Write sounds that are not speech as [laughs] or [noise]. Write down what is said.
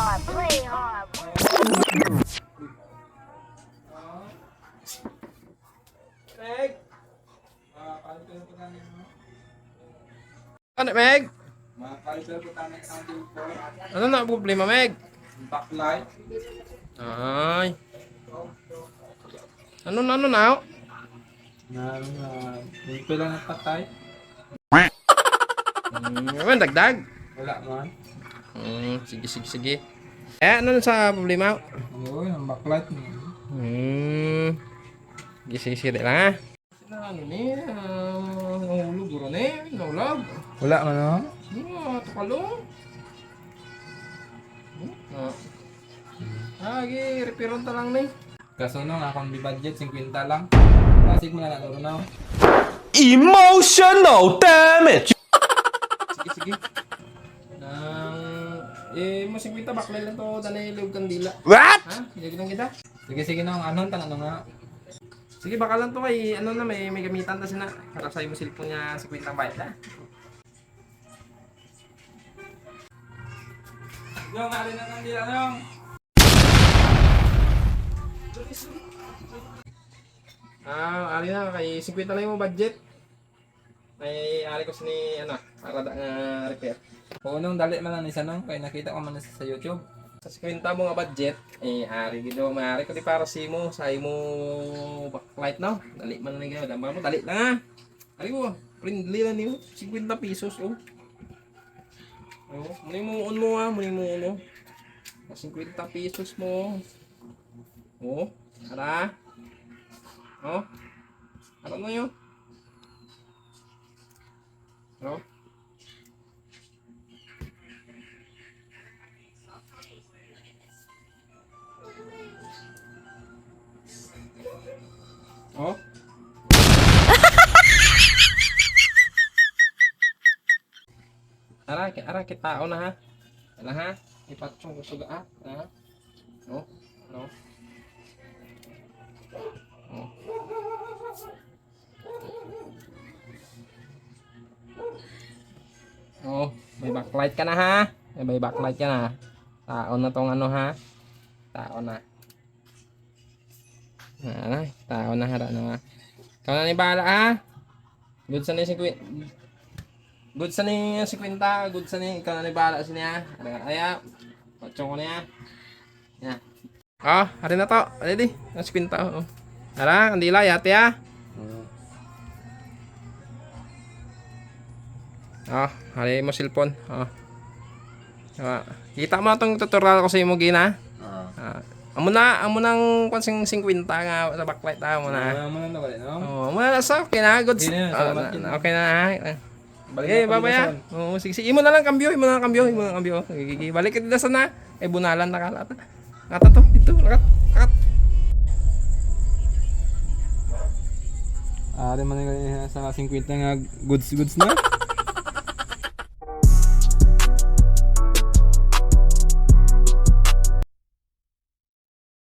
hard, play hard. Meg! Ano, Meg? Ano na problema, Meg? Backlight. Ay. Ano na, ano na? Na, na, yung pila na patay. [laughs] Hmm, ano, dagdag? Wala man. Hmm, sige, sige, sige. Eh, ano na sa problema? Oo, yung backlight mo. Hmm. Sige, sige, sige, lang ha. Sina, ano ni? Ah, nahulog, guro ni. Nahulog. Wala no? Ah, takalo. Hmm, ah. Ah, gi, repairon ta lang ni. Kaso nung akong budget, 50 lang. Klasik mo na lang no? Emotional damage! Sige, sige. Nang, eh, mo 50 baklay lang to, danay liog kandila. What? Ha? Lang kita. Sige, sige nung ano, tanong nga. Sige, baka lang to kay, ano na, may, may gamitan na sina. Para sa'yo mo cellphone niya 50 bayad ha. Yung, alin na kandila nung. Ah, ali na, kay 50 lang yung budget. May ari ko ni ano, para da nga repair. Oo, nung dali man lang isa nung, kaya nakita ko man sa YouTube. Sa 50 mo nga budget, eh ari gid maari ko di para si mo, sa mo backlight no. Dali man na nga, dama mo dali na nga. Ari mo, friendly lang niyo, 50 pesos oh. Oh, muni mo on mo ah, muni mo uno. 50 pesos mo. Oh, ara. Oh. Ano na yun? Oh. Ara, ki- ara kita tao na ha. Ala ha. Ipatsong ko suga ha. Ha. No. No. Oh. Oh, may backlight ka na ha. May, backlight ka na. Taon na tong ano ha. Taon na. Ah, tao na hara na nga. Ni bahala ha. Good sa si Queen. Good sa ni si Quinta. Good sa ni ikaw na ni bahala sa niya. Ara aya. Patsong ko niya. Ya. Ah, hari na to. Ready? Ang si Quinta. Oh. Ara, kandila yate ha. Ah, hari mo cellphone. Ah. Ah, kita mo na tong tutorial ko sa imo gina. Ah, amo na, amo nang pansing 50 nga sa backlight ta mo na. Wala mo na wala no? Oh, amo na sa okay na, good. Na, Ah, na- din. na- okay na. Balik Okay, na babaya. Oo, sige, sige. Imo na lang kambyo, imo na lang kambyo, imo na lang kambyo. Gigi, balik ka dito sana. Eh bunalan na kalata. Kata to, dito, lakat, lakat. Ari man nga sa 50 nga goods goods na.